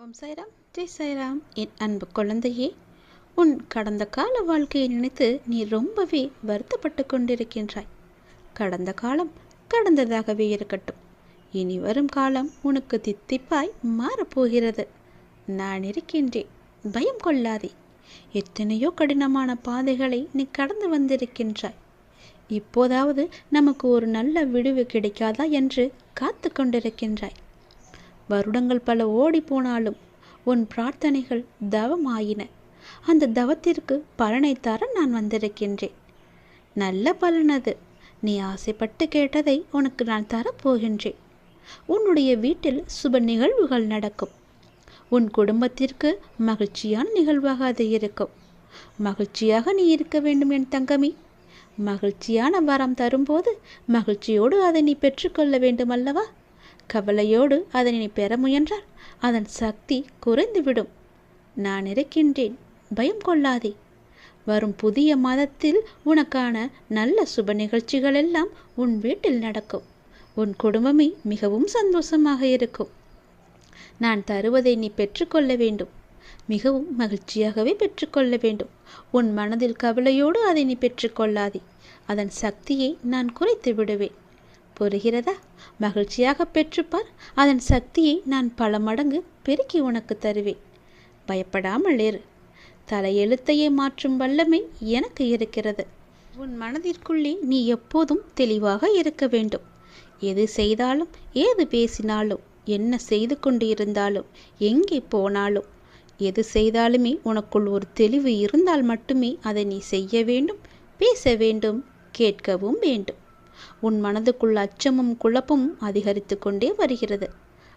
ஓம் சாய்ராம். ஜெய் சாய்ராம். என் அன்பு குழந்தையே உன் கடந்த கால வாழ்க்கையை நினைத்து நீ ரொம்பவே வருத்தப்பட்டு கொண்டிருக்கின்றாய். கடந்த காலம் கடந்ததாகவே இருக்கட்டும். இனி வரும் காலம் உனக்கு தித்திப்பாய் மாறப்போகிறது. நான் இருக்கின்றேன். பயம் கொள்ளாதே. எத்தனையோ கடினமான பாதைகளை நீ கடந்து வந்திருக்கின்றாய். இப்போதாவது நமக்கு ஒரு நல்ல விடுவு கிடைக்காதா என்று காத்து கொண்டிருக்கின்றாய். வருடங்கள் பல ஓடி போனாலும் உன் பிரார்த்தனைகள் தவமாயின. அந்த தவத்திற்கு பலனை தர நான் வந்திருக்கின்றேன். நல்ல பலனது நீ ஆசைப்பட்டு கேட்டதை உனக்கு நான் தரப்போகின்றேன். உன்னுடைய வீட்டில் சுப நிகழ்வுகள் நடக்கும். உன் குடும்பத்திற்கு மகிழ்ச்சியான நிகழ்வாக அது இருக்கும். மகிழ்ச்சியாக நீ இருக்க வேண்டும் என் தங்கமி. மகிழ்ச்சியான வரம் தரும்போது மகிழ்ச்சியோடு அதை நீ பெற்றுக்கொள்ள வேண்டும் அல்லவா கவலையோடு அதனை நீ பெற முயன்றால் அதன் சக்தி குறைந்துவிடும். நான் இருக்கின்றேன். பயம் கொள்ளாதே. வரும் புதிய மாதத்தில் உனக்கான நல்ல சுப நிகழ்ச்சிகள் எல்லாம் உன் வீட்டில் நடக்கும். உன் குடும்பமே மிகவும் சந்தோஷமாக இருக்கும். நான் தருவதை நீ பெற்றுக்கொள்ள வேண்டும். மிகவும் மகிழ்ச்சியாகவே பெற்றுக்கொள்ள வேண்டும். உன் மனதில் கவலையோடு அதை நீ பெற்றுக்கொள்ளாதே. அதன் சக்தியை நான் குறைத்து விடுவேன் புரிகிறதா மகிழ்ச்சியாக பெற்றுப்பார். அதன் சக்தியை நான் பல மடங்கு பெருக்கி உனக்கு தருவேன். பயப்படாமல் இரு. தலையெழுத்தையே மாற்றும் வல்லமை எனக்கு இருக்கிறது. உன் மனதிற்குள்ளே நீ எப்போதும் தெளிவாக இருக்க வேண்டும். எது செய்தாலும் ஏது பேசினாலும் என்ன செய்து கொண்டு இருந்தாலும் எங்கே போனாலும் எது செய்தாலுமே உனக்குள் ஒரு தெளிவு இருந்தால் மட்டுமே அதை நீ செய்ய வேண்டும் பேச வேண்டும் கேட்கவும் வேண்டும். உன் மனதுக்குள் அச்சமும் குழப்பமும் அதிகரித்து கொண்டே வருகிறது.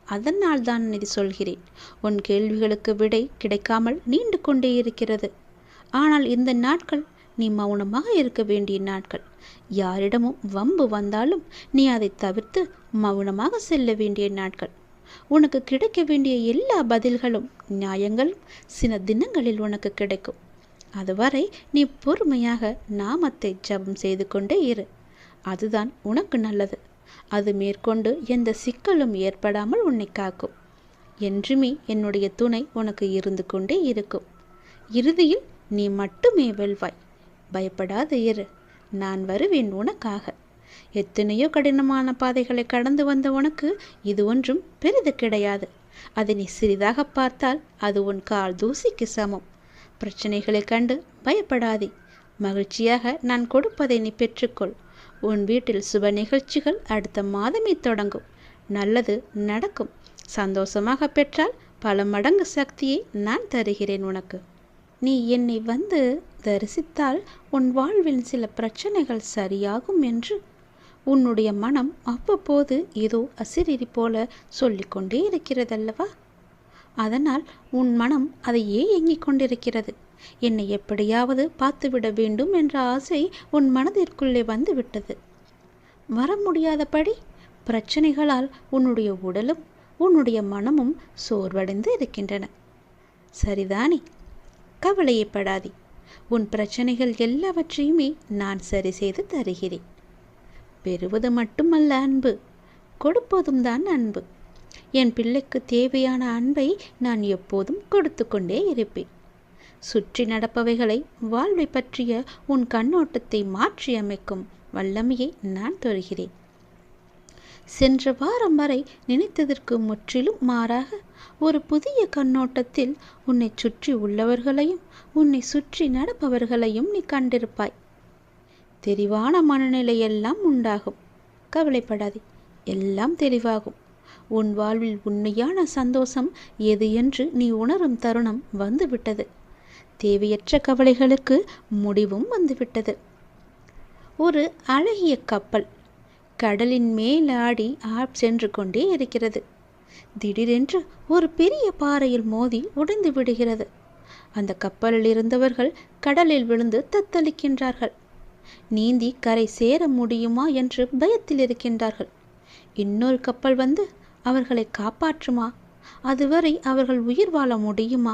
அதனால் தான் இது சொல்கிறேன். உன் கேள்விகளுக்கு விடை கிடைக்காமல் நீண்டு கொண்டே இருக்கிறது. ஆனால் இந்த நாட்கள் நீ மௌனமாக இருக்க வேண்டிய நாட்கள். யாரிடமும் வம்பு வந்தாலும் நீ அதை தவிர்த்து மௌனமாக செல்ல வேண்டிய நாட்கள். உனக்கு கிடைக்க வேண்டிய எல்லா பதில்களும் நியாயங்களும் சில தினங்களில் உனக்கு கிடைக்கும். அதுவரை நீ பொறுமையாக நாமத்தை ஜபம் செய்து கொண்டே இரு. அதுதான் உனக்கு நல்லது. அது மேற்கொண்டு எந்த சிக்கலும் ஏற்படாமல் உன்னை காக்கும். என்றுமே என்னுடைய துணை உனக்கு இருந்து கொண்டே இருக்கும். இறுதியில் நீ மட்டுமே வெல்வாய். பயப்படாத இரு. நான் வருவேன் உனக்காக. எத்தனையோ கடினமான பாதைகளை கடந்து வந்த உனக்கு இது ஒன்றும் பெரிது கிடையாது. அதை நீ சிறிதாக பார்த்தால் அது உன் கால் தூசிக்கு சமம். பிரச்சனைகளை கண்டு பயப்படாதே. மகிழ்ச்சியாக நான் கொடுப்பதை நீ பெற்றுக்கொள். உன் வீட்டில் சுப நிகழ்ச்சிகள் அடுத்த மாதமே தொடங்கும். நல்லது நடக்கும். சந்தோஷமாக பெற்றால் பல மடங்கு சக்தியை நான் தருகிறேன் உனக்கு. நீ என்னை வந்து தரிசித்தால் உன் வாழ்வில் சில பிரச்சனைகள் சரியாகும் என்று. உன்னுடைய மனம் அவ்வப்போது ஏதோ அசிரிரி போல சொல்லிக்கொண்டே இருக்கிறதல்லவா? அதனால் உன் மனம் அதையே ஏங்கிக் கொண்டிருக்கிறது. என்னை எப்படியாவது பார்த்துவிட வேண்டும் என்ற ஆசை உன் மனதிற்குள்ளே வந்துவிட்டது. வர முடியாதபடி பிரச்சனைகளால் உன்னுடைய உடலும் உன்னுடைய மனமும் சோர்வடைந்து இருக்கின்றன. சரிதானே? கவலையப்படாதே. உன் பிரச்சனைகள் எல்லாவற்றையுமே நான் சரி செய்து தருகிறேன். பெறுவது மட்டுமல்ல அன்பு. கொடுப்பதும் தான் அன்பு. என் பிள்ளைக்கு தேவையான அன்பை நான் எப்போதும் கொடுத்து கொண்டே இருப்பேன். சுற்றி நடப்பவைகளை வாழ்வை பற்றிய உன் கண்ணோட்டத்தை மாற்றியமைக்கும் வல்லமையை நான் தருகிறேன். சென்ற வாரம் வரை நினைத்ததற்கு முற்றிலும் மாறாக ஒரு புதிய கண்ணோட்டத்தில் உன்னை சுற்றி உள்ளவர்களையும் உன்னை சுற்றி நடப்பவர்களையும் நீ கண்டிருப்பாய். தெளிவான மனநிலையெல்லாம் உண்டாகும். கவலைப்படாதே எல்லாம் தெளிவாகும். உன் வாழ்வில் உண்மையான சந்தோஷம் எது என்று நீ உணரும் தருணம் வந்துவிட்டது. தேவையற்ற கவலைகளுக்கு முடிவும் வந்துவிட்டது. ஒரு அழகிய கப்பல் கடலின் மேலாடி ஆப் சென்று கொண்டே இருக்கிறது. திடீரென்று ஒரு பெரிய பாறையில் மோதி உடைந்து விடுகிறது. அந்த கப்பலில் இருந்தவர்கள் கடலில் விழுந்து தத்தளிக்கின்றார்கள். நீந்தி கரை சேர முடியுமா என்று பயத்தில் இருக்கின்றார்கள். இன்னொரு கப்பல் வந்து அவர்களை காப்பாற்றுமா? அதுவரை அவர்கள் உயிர் வாழ முடியுமா?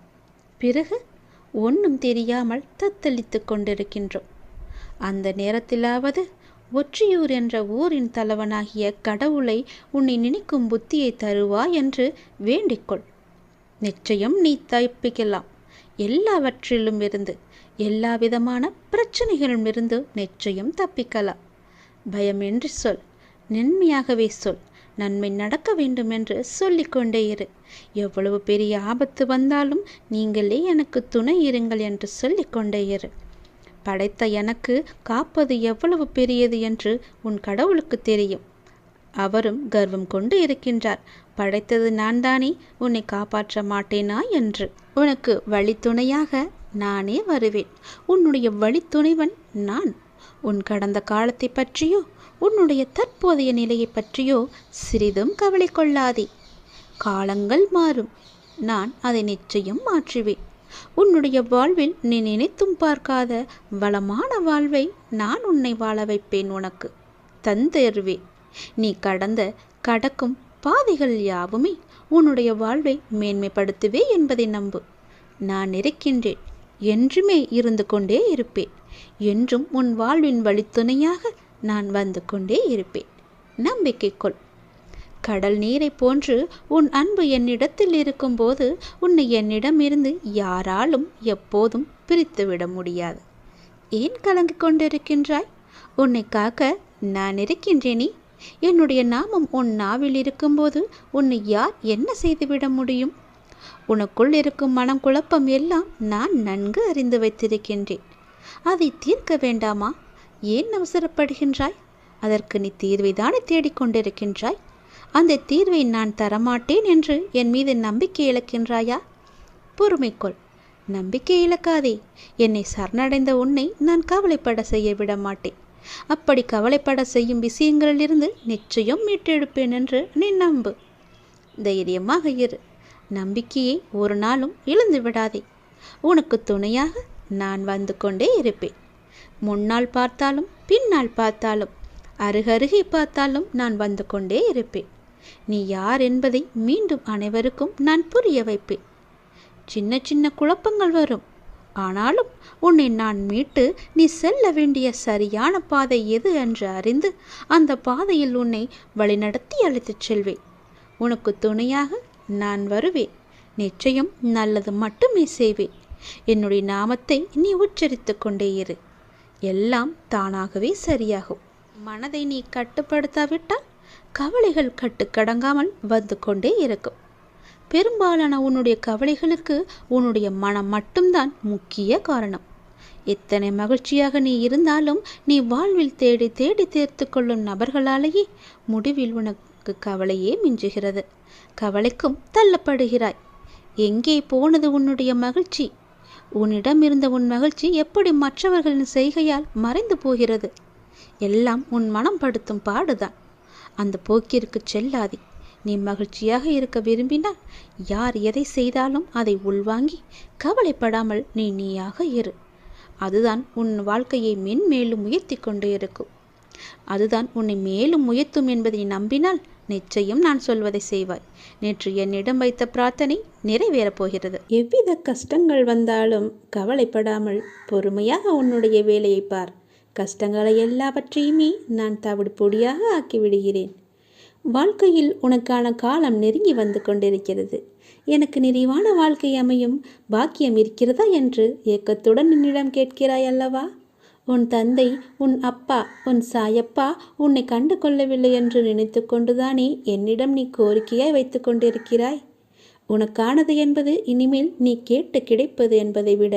பிறகு ஒன்றும் தெரியாமல் தத்தளித்து கொண்டிருக்கின்றோம். அந்த நேரத்திலாவது ஒற்றியூர் என்ற ஊரின் தலைவனாகிய கடவுளை உன்னை நினைக்கும் புத்தியை தருவா என்று வேண்டிக்கொள். நிச்சயம் நீ தப்பிக்கலாம். எல்லாவற்றிலும் இருந்து எல்லா விதமான பிரச்சனைகளிலும் இருந்து நிச்சயம் தப்பிக்கலாம். பயமின்றி சொல் நன்மையாகவே சொல். நன்மை நடக்க வேண்டும் என்று சொல்லிக்கொண்டே இரு. எவ்வளவு பெரிய ஆபத்து வந்தாலும் நீங்களே எனக்கு துணை இருங்கள் என்று சொல்லிக்கொண்டே இரு. படைத்த எனக்கு காப்பது எவ்வளவு பெரியது என்று உன் கடவுளுக்கு தெரியும். அவரும் கர்வம் கொண்டு இருக்கின்றார். படைத்தது நான் தானே உன்னை காப்பாற்ற மாட்டேனா என்று. உனக்கு வழித்துணையாக நானே வருவேன். உன்னுடைய வழித்துணைவன் நான். உன் கடந்த காலத்தை பற்றியோ உன்னுடைய தற்போதைய நிலையை பற்றியோ சிறிதும் கவலை கொள்ளாதே காலங்கள் மாறும். நான் அதை நிச்சயம் மாற்றுவேன். உன்னுடைய வாழ்வில் நீ நினைத்தும் பார்க்காத வளமான வாழ்வை நான் உன்னை வாழ வைப்பேன் உனக்கு. தந்தருவேன் நீ கடந்த கடக்கும் பாதைகள் யாவுமே உன்னுடைய வாழ்வை மேன்மைப்படுத்துவே என்பதை நம்பு. நான் இருக்கின்றேன். என்றுமே இருந்து கொண்டே இருப்பேன். என்றும் உன் வாழ்வின் வழித்துணையாக நான் வந்து கொண்டே இருப்பேன். நம்பிக்கை கொள் கடல் நீரை போன்று உன் அன்பு என்னிடத்தில் இருக்கும்போது உன்னை என்னிடமிருந்து யாராலும் எப்போதும் பிரித்துவிட முடியாது. ஏன் கலங்கிக் கொண்டிருக்கின்றாய்? உன்னை காக்க நான் இருக்கின்றேனே. என்னுடைய நாமம் உன் நாவில் இருக்கும்போது உன்னை யார் என்ன செய்துவிட முடியும்? உனக்குள் இருக்கும் மனம் குழப்பம் எல்லாம் நான் நன்கு அறிந்து வைத்திருக்கின்றேன். அதை தீர்க்க வேண்டாமா? ஏன் அவசரப்படுகின்றாய்? அதற்கு நீ தீர்வை தானே தேடிக்கொண்டிருக்கின்றாய் அந்த தீர்வை நான் தரமாட்டேன் என்று என் மீது நம்பிக்கை இழக்கின்றாயா? பொறுமைக்கொள் நம்பிக்கை இழக்காதே. என்னை சரணடைந்த உன்னை நான் கவலைப்பட செய்ய விட மாட்டேன். அப்படி கவலைப்பட செய்யும் விஷயங்களிலிருந்து நிச்சயம் மீட்டெடுப்பேன் என்று நீ நம்பு. தைரியமாக இரு. நம்பிக்கையை ஒரு நாளும் இழந்து விடாதே உனக்கு துணையாக நான் வந்து கொண்டே இருப்பேன். முன்னால் பார்த்தாலும் பின்னால் பார்த்தாலும் அருகருகே பார்த்தாலும் நான் வந்து கொண்டே இருப்பேன். நீ யார் என்பதை மீண்டும் அனைவருக்கும் நான் புரிய வைப்பேன். சின்ன சின்ன குழப்பங்கள் வரும். ஆனாலும் உன்னை நான் மீட்டு நீ செல்ல வேண்டிய சரியான பாதை எது என்று அறிந்து அந்த பாதையில் உன்னை வழிநடத்தி அழைத்துச் செல்வேன். உனக்கு துணையாக நான் வருவேன். நிச்சயம் நல்லது மட்டுமே செய்வேன். என்னுடைய நாமத்தை நீ உச்சரித்து கொண்டே இரு. எல்லாம் தானாகவே சரியாகும். மனதை நீ கட்டுப்படுத்தாவிட்டால் கவலைகள் கட்டுக்கடங்காமல் வந்து கொண்டே இருக்கும். பெரும்பாலான உன்னுடைய கவலைகளுக்கு உன்னுடைய மனம் மட்டும்தான் முக்கிய காரணம். எத்தனை மகிழ்ச்சியாக நீ இருந்தாலும் நீ வாழ்வில் தேடி தேடி தேர்த்து கொள்ளும் நபர்களாலேயே முடிவில் உனக்கு கவலையே மிஞ்சுகிறது. கவலைக்கும் தள்ளப்படுகிறாய். எங்கே போனது உன்னுடைய மகிழ்ச்சி? உன்னிடம் இருந்த உன் மகிழ்ச்சி எப்படி மற்றவர்களின் செய்கையால் மறைந்து போகிறது? எல்லாம் உன் மனம் படுத்தும் பாடுதான். அந்த போக்கிற்கு செல்லாதே. நீ மகிழ்ச்சியாக இருக்க விரும்பினால் யார் எதை செய்தாலும் அதை உள்வாங்கி கவலைப்படாமல் நீ நீயாக இரு. அதுதான் உன் வாழ்க்கையை மென்மேலும் உயர்த்தி கொண்டு இருக்கும். அதுதான் உன்னை மேலும் உயர்த்தும் என்பதை நம்பினால் நிச்சயம் நான் சொல்வதை செய்வாய். நேற்று என்னிடம் வைத்த பிரார்த்தனை நிறைவேறப் போகிறது. எவ்வித கஷ்டங்கள் வந்தாலும் கவலைப்படாமல் பொறுமையாக உன்னுடைய வேலையை பார். கஷ்டங்களை எல்லாவற்றையுமே நான் தவிடு பொடியாக ஆக்கிவிடுகிறேன். வாழ்க்கையில் உனக்கான காலம் நெருங்கி வந்து கொண்டிருக்கிறது. எனக்கு நிறைவான வாழ்க்கை அமையும். பாக்கியம் இருக்கிறதா என்று ஏக்கத்துடன் என்னிடம் கேட்கிறாய் அல்லவா? உன் தந்தை உன் அப்பா உன் சாயப்பா உன்னை கண்டு கொள்ளவில்லை என்று நினைத்து கொண்டுதானே என்னிடம் நீ கோரிக்கையாய் வைத்து கொண்டிருக்கிறாய்? உனக்கானது என்பது இனிமேல் நீ கேட்டு கிடைப்பது என்பதை விட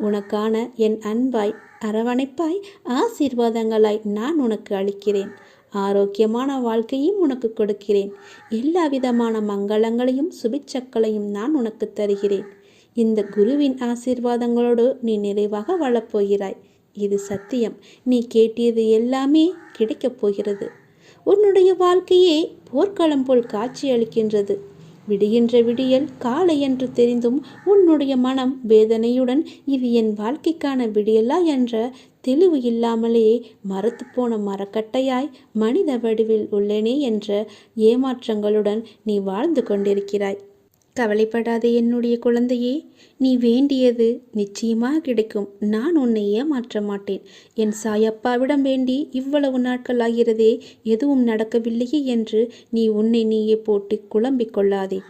உனக்கான என் அன்பாய் அரவணைப்பாய் ஆசீர்வாதங்களாய் நான் உனக்கு அளிக்கிறேன். ஆரோக்கியமான வாழ்க்கையும் உனக்கு கொடுக்கிறேன். எல்லா விதமான மங்களங்களையும் சுபிச்சக்களையும் நான் உனக்கு தருகிறேன். இந்த குருவின் ஆசீர்வாதங்களோடு நீ நிறைவாக வாழப்போகிறாய் இது சத்தியம். நீ கேட்டியது எல்லாமே கிடைக்கப் போகிறது. உன்னுடைய வாழ்க்கையே போர்க்களம் போல் காட்சி அளிக்கின்றது. விடுகின்ற விடியல் காலை என்று தெரிந்தும் உன்னுடைய மனம் வேதனையுடன் இது என் வாழ்க்கைக்கான விடியலா என்ற தெளிவு இல்லாமலேயே மரத்துப்போன போன மரக்கட்டையாய் மனித வடிவில் உள்ளேனே என்ற ஏமாற்றங்களுடன் நீ வாழ்ந்து கொண்டிருக்கிறாய். கவலைப்படாத என்னுடைய குழந்தையே நீ வேண்டியது நிச்சயமாக கிடைக்கும். நான் உன்னை ஏமாற்ற மாட்டேன். என் சாயப்பாவிடம் வேண்டி இவ்வளவு நாட்கள் ஆகிறதே எதுவும் நடக்கவில்லையே என்று நீ உன்னை நீயே போட்டு குழம்பிக் கொள்ளாதே.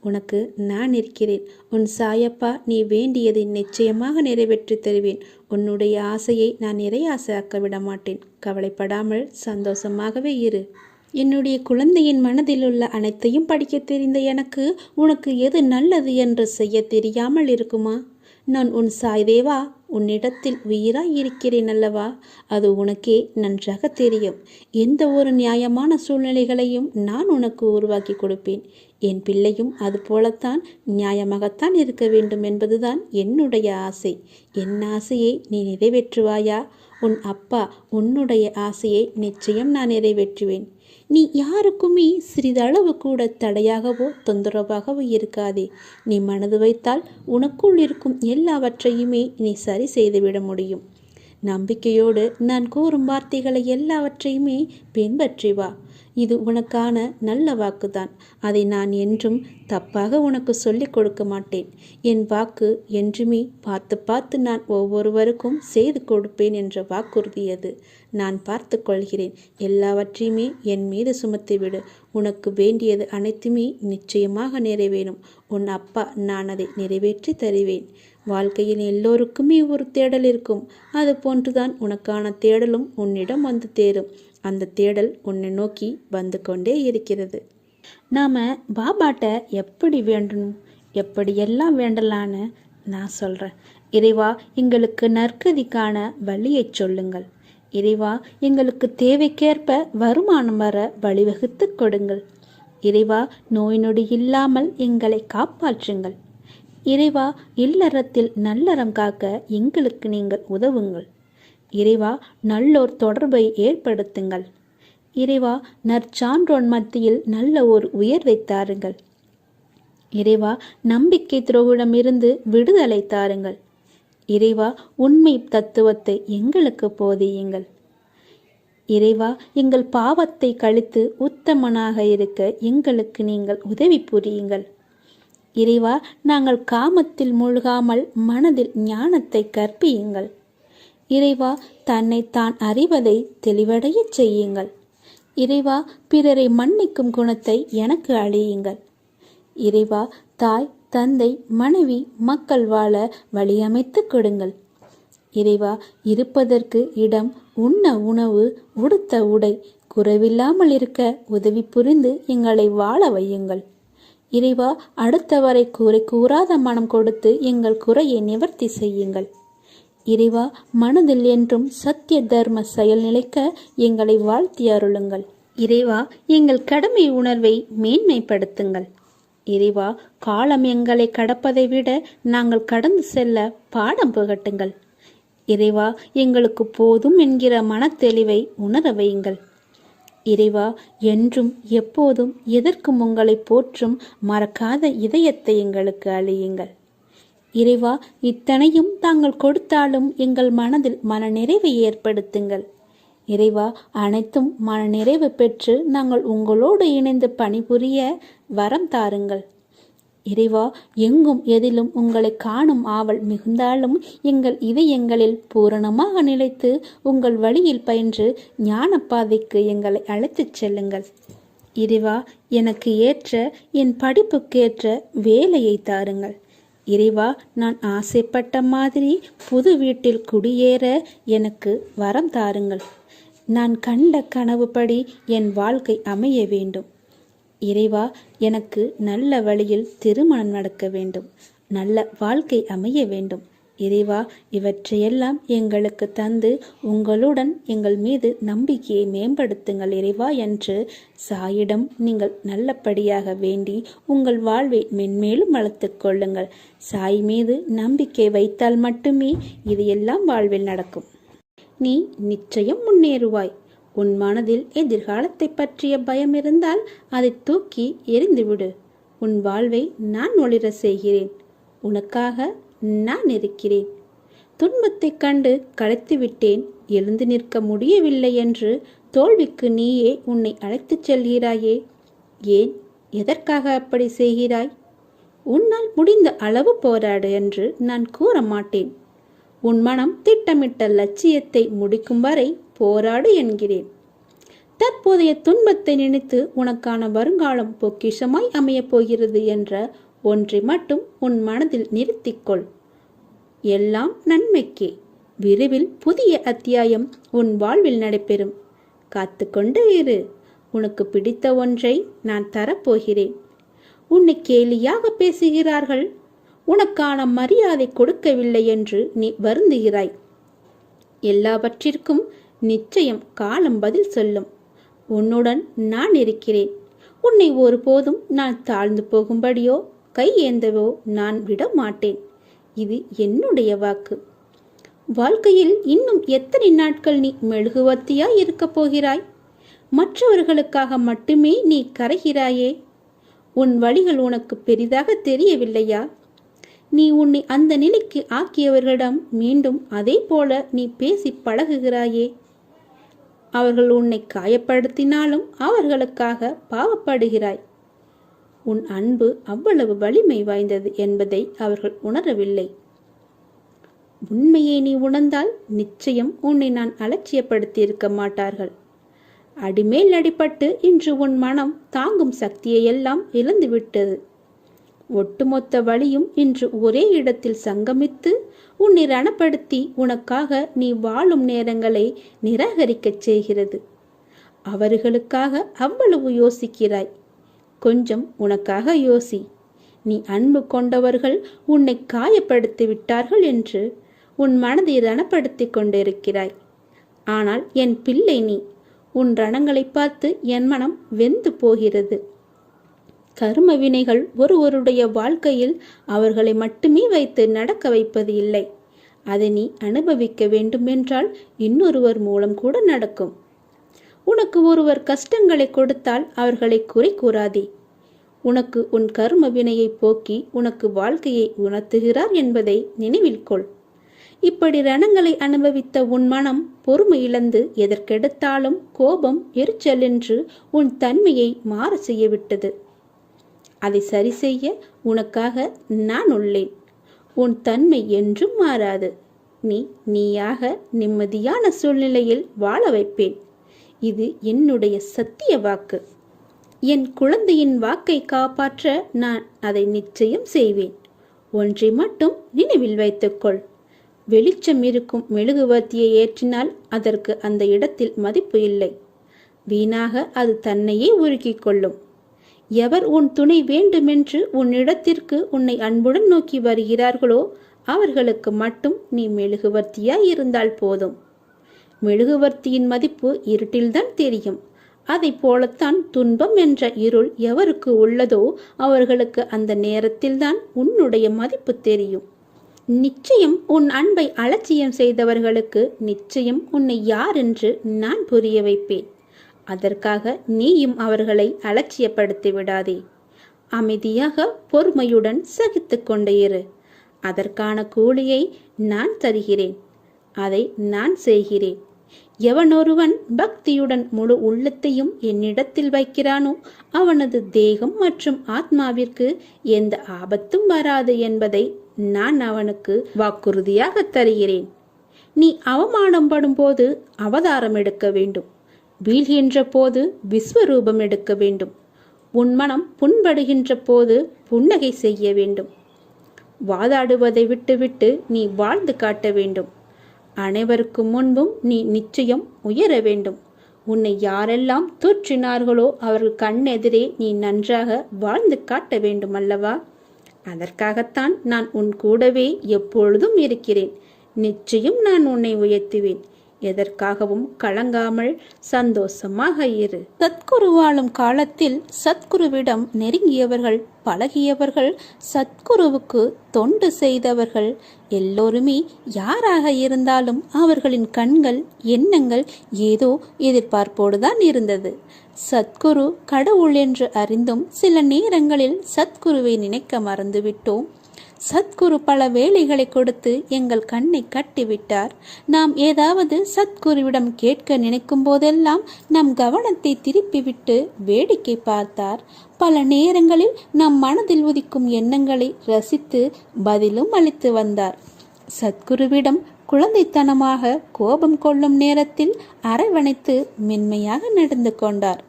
உனக்கு நான் இருக்கிறேன். உன் சாயப்பா நீ வேண்டியதை நிச்சயமாக நிறைவேற்றி தருவேன். உன்னுடைய ஆசையை நான் நிறையாசையாக்க விட மாட்டேன் கவலைப்படாமல் சந்தோஷமாகவே இரு. என்னுடைய குழந்தையின் மனதில் உள்ள அனைத்தையும் படிக்க தெரிந்த எனக்கு உனக்கு எது நல்லது என்று செய்ய தெரியாமல் இருக்குமா? நான் உன் சாய்தேவா உன்னிடத்தில் உயிராய் இருக்கிறேன் அல்லவா? அது உனக்கே நன்றாக தெரியும். எந்த ஒரு நியாயமான சூழ்நிலைகளையும் நான் உனக்கு உருவாக்கி கொடுப்பேன். என் பிள்ளையும் அது போலத்தான் நியாயமாகத்தான் இருக்க வேண்டும் என்பதுதான் என்னுடைய ஆசை. என் ஆசையை நீ நிறைவேற்றுவாயா? உன் அப்பா உன்னுடைய ஆசையை நிச்சயம் நான் நிறைவேற்றுவேன். நீ யாருக்குமே சிறிதளவு கூட தடையாகவோ தொந்தரவாகவோ இருக்காதே. நீ மனது வைத்தால் உனக்குள் இருக்கும் எல்லாவற்றையுமே நீ சரி செய்துவிட முடியும். நம்பிக்கையோடு நான் கூறும் வார்த்தைகளை எல்லாவற்றையுமே பின்பற்றி வா. இது உனக்கான நல்ல வாக்குதான். அதை நான் என்றும் தப்பாக உனக்கு சொல்லிக் கொடுக்க மாட்டேன். என் வாக்கு என்றுமே பார்த்து பார்த்து நான் ஒவ்வொருவருக்கும் செய்து கொடுப்பேன் என்ற வாக்குறுதி அது. நான் பார்த்து கொள்கிறேன். எல்லாவற்றையுமே என் மீது சுமத்திவிடு உனக்கு வேண்டியது அனைத்துமே நிச்சயமாக நிறைவேறும். உன் அப்பா நான் அதை நிறைவேற்றி தருவேன். வாழ்க்கையில் எல்லோருக்குமே ஒரு தேடல் இருக்கும். அது போன்றுதான் உனக்கான தேடலும் உன்னிடம் வந்து தேரும். அந்த தேடல் உன்னை நோக்கி வந்து கொண்டே இருக்கிறது. நாம் பாபாட்ட எப்படி வேண்டணும்? எப்படியெல்லாம் வேண்டலான்னு நான் சொல்கிறேன் இறைவா எங்களுக்கு நற்கதிக்கான வழியை சொல்லுங்கள். இறைவா எங்களுக்கு தேவைக்கேற்ப வருமானம் வர வழிவகுத்து கொடுங்கள். இறைவா நோய் நொடி இல்லாமல் எங்களை காப்பாற்றுங்கள். இறைவா இல்லறத்தில் நல்லறம் காக்க எங்களுக்கு நீங்கள் உதவுங்கள். இறைவா நல்லோர் தொடர்பை ஏற்படுத்துங்கள். இறைவா நற்சான்றோன் மத்தியில் நல்ல ஒரு உயர்வை தாருங்கள். இறைவா நம்பிக்கை துரோகிடமிருந்து விடுதலை தாருங்கள். இறைவா உண்மை தத்துவத்தை எங்களுக்கு போதியுங்கள். இறைவா எங்கள் பாவத்தை கழித்து உத்தமனாக இருக்க எங்களுக்கு நீங்கள் உதவி புரியுங்கள். இறைவா நாங்கள் காமத்தில் மூழ்காமல் மனதில் ஞானத்தை கற்பியுங்கள். இறைவா தன்னை தான் அறிவதை தெளிவடையச் செய்யுங்கள். இறைவா பிறரை மன்னிக்கும் குணத்தை எனக்கு அழியுங்கள் இறைவா தாய் தந்தை மனைவி மக்கள் வாழ வழியமைத்து கொடுங்கள். இறைவா இருப்பதற்கு இடம் உண்ண உணவு உடுத்த உடை குறைவில்லாமல் இருக்க உதவி புரிந்து எங்களை வாழ வையுங்கள். இறைவா அடுத்தவரை கூரை கூறாத மனம் கொடுத்து எங்கள் குறையை நிவர்த்தி செய்யுங்கள். இறைவா மனதில் என்றும் சத்திய தர்ம செயல் நிலைக்க எங்களை வாழ்த்தி அருளுங்கள். இறைவா எங்கள் கடமை உணர்வை மேன்மைப்படுத்துங்கள். இறைவா காலம் எங்களை கடப்பதை விட நாங்கள் கடந்து செல்ல பாடம் புகட்டுங்கள். இறைவா எங்களுக்கு போதும் என்கிற மனத்தெளிவை உணர வையுங்கள். இறைவா என்றும் எப்போதும் எதற்கும் உங்களை போற்றும் மறக்காத இதயத்தை எங்களுக்கு அழியுங்கள். இறைவா இத்தனையும் தாங்கள் கொடுத்தாலும் எங்கள் மனதில் மனநிறைவை ஏற்படுத்துங்கள். இறைவா அனைத்தும் மனநிறைவு பெற்று நாங்கள் உங்களோடு இணைந்து பணிபுரிய வரம் தாருங்கள். இறைவா எங்கும் எதிலும் உங்களை காணும் ஆவல் மிகுந்தாலும் எங்கள் இதயங்களில் பூரணமாக நிலைத்து உங்கள் வழியில் பயின்று ஞானப்பாதைக்கு எங்களை அழைத்துச் செல்லுங்கள். இறைவா எனக்கு ஏற்ற என் படிப்புக்கேற்ற வேலையை தாருங்கள். இறைவா நான் ஆசைப்பட்ட மாதிரி புது வீட்டில் குடியேற எனக்கு வரம் தாருங்கள். நான் கண்ட கனவுப்படி என் வாழ்க்கை அமைய வேண்டும். இறைவா எனக்கு நல்ல வழியில் திருமணம் நடக்க வேண்டும். நல்ல வாழ்க்கை அமைய வேண்டும். இறைவா இவற்றையெல்லாம் எங்களுக்கு தந்து உங்களுடன் எங்கள் மீது நம்பிக்கையை மேம்படுத்துங்கள் இறைவா என்று சாயிடம் நீங்கள் நல்லபடியாக வேண்டி உங்கள் வாழ்வை மென்மேலும் வளர்த்து கொள்ளுங்கள். சாய் மீது நம்பிக்கை வைத்தால் மட்டுமே இது எல்லாம் வாழ்வில் நடக்கும். நீ நிச்சயம் முன்னேறுவாய். உன் மனதில் எதிர்காலத்தை பற்றிய பயம் இருந்தால் அதை தூக்கி எறிந்துவிடு. உன் வாழ்வை நான் ஒளிர செய்கிறேன். உனக்காக நான் இருக்கிறேன். துன்பத்தைக் கண்டு களைத்து விட்டேன் எழுந்து நிற்க முடியவில்லை என்று தோல்விக்கு நீயே உன்னை அழைத்துச் செல்கிறாயே. ஏன்? எதற்காக அப்படி செய்கிறாய்? உன்னால் முடிந்த அளவு போராடு என்று நான் கூற மாட்டேன் உன் மனம் திட்டமிட்ட லட்சியத்தை முடிக்கும் வரை போராடு என்கிறேன். தற்போதைய துன்பத்தை நினைத்து உனக்கான வருங்காலம் பொக்கிஷமாய் அமையப் போகிறது என்ற ஒன்றை மட்டும் உன் மனதில் நிறுத்திக்கொள். எல்லாம் நன்மைக்கே. விரைவில் புதிய அத்தியாயம் உன் வாழ்வில் நடைபெறும். காத்து கொண்டு இரு. உனக்கு பிடித்த ஒன்றை நான் தரப்போகிறேன். உன்னை கேலியாக பேசுகிறார்கள். உனக்கான மரியாதை கொடுக்கவில்லை என்று நீ வருந்துகிறாய். எல்லாவற்றிற்கும் நிச்சயம் காலம் பதில் சொல்லும். உன்னுடன் நான் இருக்கிறேன். உன்னை ஒருபோதும் நான் தாழ்ந்து போகும்படியோ கை ஏந்தவோ நான் விட மாட்டேன் இது என்னுடைய வாக்கு. வாழ்க்கையில் இன்னும் எத்தனை நாட்கள் நீ மெழுகுவத்தியாய் இருக்கப் போகிறாய்? மற்றவர்களுக்காக மட்டுமே நீ கரைகிறாயே? உன் வழிகள் உனக்கு பெரிதாக தெரியவில்லையா? நீ உன்னை அந்த நிலைக்கு ஆக்கியவர்களிடம் மீண்டும் அதே போல நீ பேசி பழகுகிறாயே? அவர்கள் உன்னை காயப்படுத்தினாலும் அவர்களுக்காக பாவப்படுகிறாய். உன் அன்பு அவ்வளவு வலிமை வாய்ந்தது என்பதை அவர்கள் உணரவில்லை. உண்மையை நீ உணர்ந்தால் நிச்சயம் உன்னை நான் அலட்சியப்படுத்தி இருக்க மாட்டார்கள். அடிமேல் அடிபட்டு இன்று உன் மனம் தாங்கும் சக்தியை எல்லாம் இழந்துவிட்டது. ஒட்டுமொத்த வழியும் இன்று ஒரே இடத்தில் சங்கமித்து உன்னை ரணப்படுத்தி உனக்காக நீ வாழும் நேரங்களை நிராகரிக்கச் செய்கிறது. அவர்களுக்காக அவ்வளவு யோசிக்கிறாய். கொஞ்சம் உனக்காக யோசி. நீ அன்பு கொண்டவர்கள் உன்னை காயப்படுத்தி விட்டார்கள் என்று உன் மனதை ரணப்படுத்தி கொண்டிருக்கிறாய். ஆனால் என் பிள்ளை நீ. உன் ரணங்களை பார்த்து என் மனம் வெந்து போகிறது. கரும வினைகள் ஒருவருடைய வாழ்க்கையில் அவர்களை மட்டுமே வைத்து நடக்க வைப்பது இல்லை. அதை நீ அனுபவிக்க வேண்டுமென்றால் இன்னொருவர் மூலம் கூட நடக்கும். உனக்கு ஒருவர் கஷ்டங்களை கொடுத்தால் அவர்களை குறை கூறாதே. உனக்கு உன் கர்ம வினையை போக்கி உனக்கு வாழ்க்கையை உணர்த்துகிறார் என்பதை நினைவில் கொள். இப்படி ரணங்களை அனுபவித்த உன் மனம் பொறுமை இழந்து எதற்கெடுத்தாலும் கோபம் எரிச்சல் என்று உன் தன்மையை மாற செய்யவிட்டது. அதை சரி செய்ய உனக்காக நான் உள்ளேன். உன் தன்மை என்றும் மாறாது. நீ நீயாக நிம்மதியான சூழ்நிலையில் வாழ வைப்பேன். இது என்னுடைய சத்திய வாக்கு. என் குழந்தையின் வாக்கை காப்பாற்ற நான் அதை நிச்சயம் செய்வேன். ஒன்றை மட்டும் நினைவில் வைத்துக்கொள். வெளிச்சம் இருக்கும் மெழுகுவர்த்தியை ஏற்றினால் அதற்கு அந்த இடத்தில் மதிப்பு இல்லை. வீணாக அது தன்னையே உருக்கிக் கொள்ளும். எவர் உன் துணை வேண்டுமென்று உன்னிடத்திற்கு உன்னை அன்புடன் நோக்கி வருகிறார்களோ அவர்களுக்கு மட்டும் நீ மெழுகுவர்த்தியாய் இருந்தால் போதும். மெழுகுவர்த்தியின் மதிப்பு இருட்டில்தான் தெரியும். அதை போலத்தான் துன்பம் என்ற இருள் எவருக்கு உள்ளதோ அவர்களுக்கு அந்த நேரத்தில்தான் உன்னுடைய மதிப்பு தெரியும். நிச்சயம் உன் அன்பை அலட்சியம் செய்தவர்களுக்கு நிச்சயம் உன்னை யார் என்று நான் புரிய வைப்பேன். அதற்காக நீயும் அவர்களை அலட்சியப்படுத்தி விடாதே. அமைதியாக பொறுமையுடன் சகித்து கொண்டே இரு. அதற்கான கூலியை நான் தருகிறேன். அதை நான் செய்கிறேன். எவனொருவன் பக்தியுடன் முழு உள்ளத்தையும் என்னிடத்தில் வைக்கிறானோ அவனது தேகம் மற்றும் ஆத்மாவிற்கு எந்த ஆபத்தும் வராது என்பதை நான் அவனுக்கு வாக்குறுதியாக தருகிறேன். நீ அவமானம் படும்போது அவதாரம் எடுக்க வேண்டும். வீழ்கின்ற போது விஸ்வரூபம் எடுக்க வேண்டும். உன் மனம் புண்படுகின்ற போது புன்னகை செய்ய வேண்டும். வாதாடுவதை விட்டுவிட்டு நீ வாழ்ந்து காட்ட வேண்டும். அனைவருக்கும் முன்பும் நீ நிச்சயம் உயர வேண்டும். உன்னை யாரெல்லாம் தூற்றினார்களோ அவர்கள் கண்ணெதிரே நீ நன்றாக வாழ்ந்து காட்ட வேண்டும் அல்லவா அதற்காகத்தான் நான் உன் கூடவே எப்பொழுதும் இருக்கிறேன். நிச்சயம் நான் உன்னை உயர்த்துவேன். எதற்காகவும் கலங்காமல் சந்தோஷமாக இரு. சத்குரு வாழும் காலத்தில் சத்குருவிடம் நெருங்கியவர்கள் பழகியவர்கள் சத்குருவுக்கு தொண்டு செய்தவர்கள். எல்லோருமே யாராக இருந்தாலும் அவர்களின் கண்கள் எண்ணங்கள் ஏதோ எதிர்பார்ப்போடுதான் இருந்தது. சத்குரு கடவுள் என்று அறிந்தும் சில நேரங்களில் சத்குருவை நினைக்க மறந்துவிட்டோம். சத்குரு பல வேலைகளை கொடுத்து எங்கள் கண்ணை கட்டிவிட்டார். நாம் ஏதாவது சத்குருவிடம் கேட்க நினைக்கும் போதெல்லாம் நம் கவனத்தை திருப்பிவிட்டு வேடிக்கை பார்த்தார். பல நேரங்களில் நம் மனதில் உதிக்கும் எண்ணங்களை ரசித்து பதிலும் அளித்து வந்தார். சத்குருவிடம் குழந்தைத்தனமாக கோபம் கொள்ளும் நேரத்தில் அரவணைத்து மென்மையாக நடந்து கொண்டார்.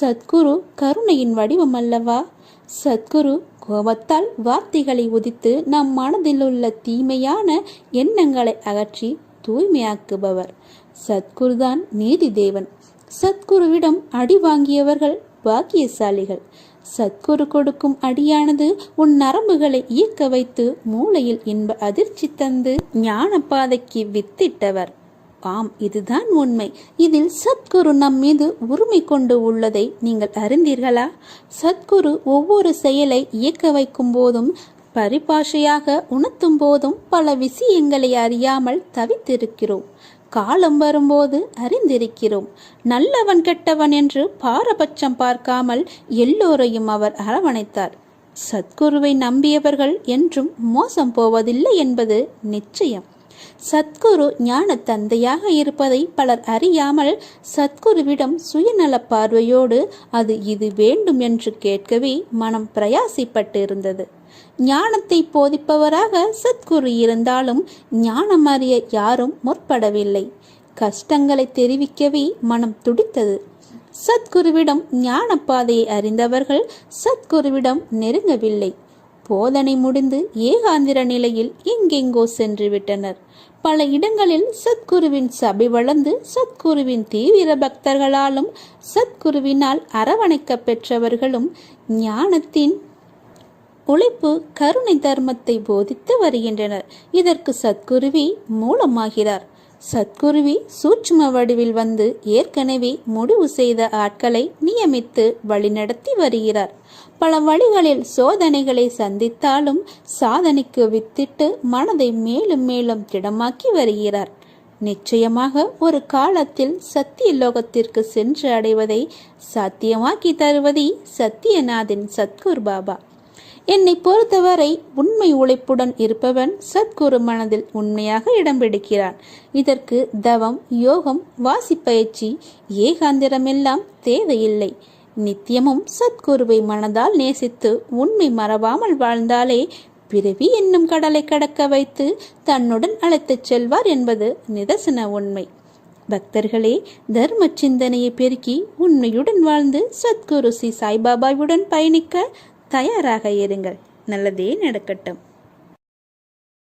சத்குரு கருணையின் வடிவம் அல்லவா? சத்குரு கோபத்தால் வார்த்தைகளை உதித்து நம் மனதில் உள்ள தீமையான எண்ணங்களை அகற்றி தூய்மையாக்குபவர். சத்குருதான் நீதி தேவன். சத்குருவிடம் அடி வாங்கியவர்கள் பாக்கியசாலிகள். சத்குரு கொடுக்கும் அடியானது உன் நரம்புகளை இயக்க வைத்து மூளையில் இன்ப அதிர்ச்சி தந்து ஞான பாதைக்கு வித்திட்டவர். ஆம் இதுதான் உண்மை. இதில் சத்குரு நம் மீது உரிமை கொண்டு உள்ளதை நீங்கள் அறிந்தீர்களா? சத்குரு ஒவ்வொரு செயலை இயக்க வைக்கும் போதும் பரிபாஷையாக உணர்த்தும் போதும் பல விஷயங்களை அறியாமல் தவித்திருக்கிறோம். காலம் வரும்போது அறிந்திருக்கிறோம். நல்லவன் கெட்டவன் என்று பாரபட்சம் பார்க்காமல் எல்லோரையும் அவர் அரவணைத்தார். சத்குருவை நம்பியவர்கள் என்றும் மோசம் போவதில்லை என்பது நிச்சயம். சத்குரு ஞான தந்தையாக இருப்பதை பலர் அறியாமல் சத்குருவிடம் சுயநல பார்வையோடு அது இது வேண்டும் என்று கேட்கவே மனம் பிரயாசிப்பட்டு இருந்தது ஞானத்தை போதிப்பவராக சத்குரு இருந்தாலும் ஞானம் அறிய யாரும் முற்படவில்லை. கஷ்டங்களை தெரிவிக்கவே மனம் துடித்தது. சத்குருவிடம் ஞான பாதையை அறிந்தவர்கள் சத்குருவிடம் நெருங்கவில்லை. போதனை முடிந்து ஏகாந்திர நிலையில் எங்கெங்கோ சென்று விட்டனர். பல இடங்களில் சத்குருவின் சபை வளர்ந்து சத்குருவின் தீவிர பக்தர்களாலும் சத்குருவினால் அரவணைக்க பெற்றவர்களும் ஞானத்தின் உழைப்பு கருணை தர்மத்தை போதித்து வருகின்றனர். இதற்கு சத்குருவி மூலமாகிறார். சத்குருவி சூட்சும வடிவில் வந்து ஏற்கனவே முடிவு செய்த ஆட்களை நியமித்து வழிநடத்தி வருகிறார். பல வழிகளில் சோதனைகளை சந்தித்தாலும் சாதனைக்கு வித்திட்டு மனதை மேலும் மேலும் திடமாக்கி வருகிறார். நிச்சயமாக ஒரு காலத்தில் சத்திய லோகத்திற்கு சென்று அடைவதை சாத்தியமாக்கி தருவதே சத்தியநாதின் சத்குரு பாபா. என்னை பொறுத்தவரை உண்மை உழைப்புடன் இருப்பவன் சத்குரு மனதில் உண்மையாக இடம் பிடிக்கிறான். இதற்கு தவம் யோகம் வாசிப்பயிற்சி ஏகாந்திரமெல்லாம் தேவையில்லை. நித்தியமும் சத்குருவை மனதால் நேசித்து உண்மை மறவாமல் வாழ்ந்தாலே பிறவி என்னும் கடலை கடக்க வைத்து தன்னுடன் அழைத்துச் செல்வார் என்பது நிதர்சன உண்மை. பக்தர்களே தர்ம சிந்தனையை பெருக்கி உண்மையுடன் வாழ்ந்து சத்குரு ஸ்ரீ சாய்பாபாவுடன் பயணிக்க தயாராக இருங்கள். நல்லதே நடக்கட்டும்.